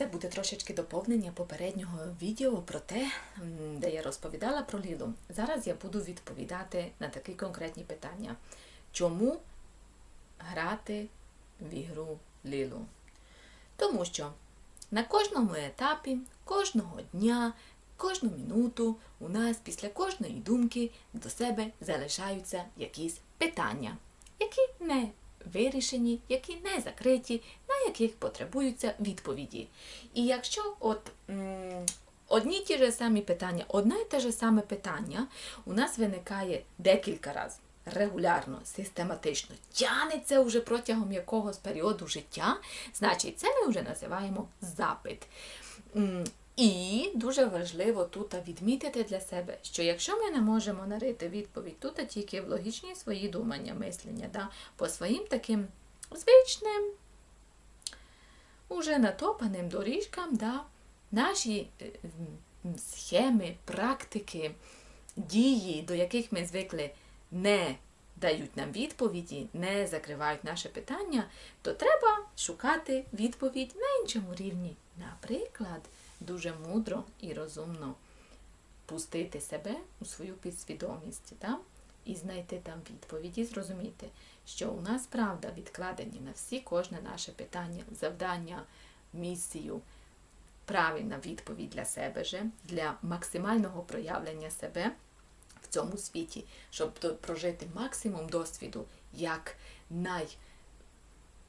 Це буде трошечки доповнення попереднього відео про те, де я розповідала про Лілу. Зараз я буду відповідати на такі конкретні питання. Чому грати в ігру Лілу? Тому що на кожному етапі, кожного дня, кожну минуту у нас після кожної думки до себе залишаються якісь питання, які не вирішені, які не закриті, яких потребуються відповіді. І якщо от одні ті ж самі питання, одне і те ж саме питання у нас виникає декілька разів. Регулярно, систематично тянеться вже протягом якогось періоду життя, значить, це ми вже називаємо запит. І дуже важливо тут відмітити для себе, що якщо ми не можемо нарити відповідь тут тільки в логічні свої думання, мислення, да, по своїм таким звичним, уже натопаним доріжкам, да, наші е, схеми, практики, дії, до яких ми звикли, не дають нам відповіді, не закривають наше питання, то треба шукати відповідь на іншому рівні. Наприклад, дуже мудро і розумно пустити себе у свою підсвідомість да? І знайти там відповіді, зрозуміти, що у нас правда відкладені на всі кожне наше питання, завдання, місію, правильна відповідь для себе же, для максимального проявлення себе в цьому світі, щоб прожити максимум досвіду як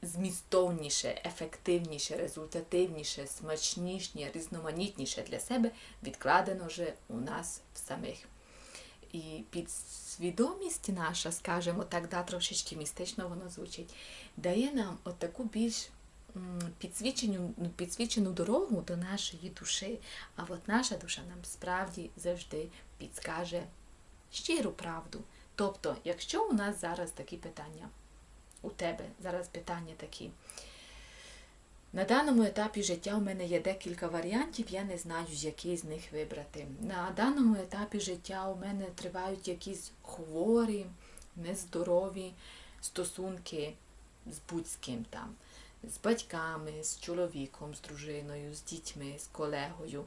найзмістовніше, ефективніше, результативніше, смачніше, різноманітніше для себе відкладено вже у нас в самих. І підсвідомість наша, скажімо так, да, трошечки містично воно звучить, дає нам от таку більш підсвічену, ну, підсвічену дорогу до нашої душі. А от наша душа нам справді завжди підскаже щиру правду. Тобто, якщо у нас зараз такі питання, у тебе зараз питання такі. На даному етапі життя у мене є декілька варіантів, я не знаю, який з них вибрати. На даному етапі життя у мене тривають якісь хворі, нездорові стосунки з будь-ким там, з батьками, з чоловіком, з дружиною, з дітьми, з колегою.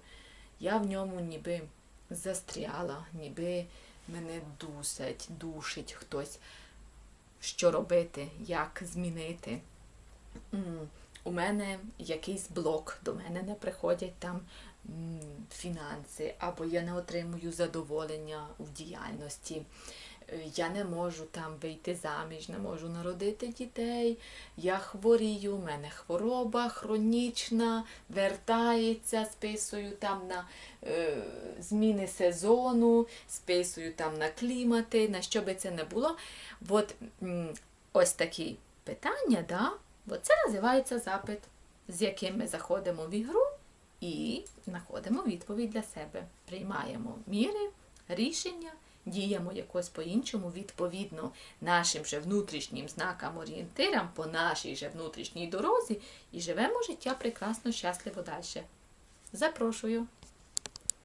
Я в ньому ніби застряла, ніби мене дусить, душить хтось. Що робити, як змінити. У мене якийсь блок, до мене не приходять там фінанси, або я не отримую задоволення в діяльності. Е, Я не можу там вийти заміж, не можу народити дітей. Я хворію, у мене хвороба хронічна, вертається, списую там на е, зміни сезону, списую там на клімати, на що би це не було. От ось такі питання, да? Бо це називається запит, з яким ми заходимо в ігру і знаходимо відповідь для себе. Приймаємо міри, рішення, діємо якось по-іншому, відповідно нашим же внутрішнім знакам орієнтирам по нашій же внутрішній дорозі і живемо життя прекрасно, щасливо далі. Запрошую!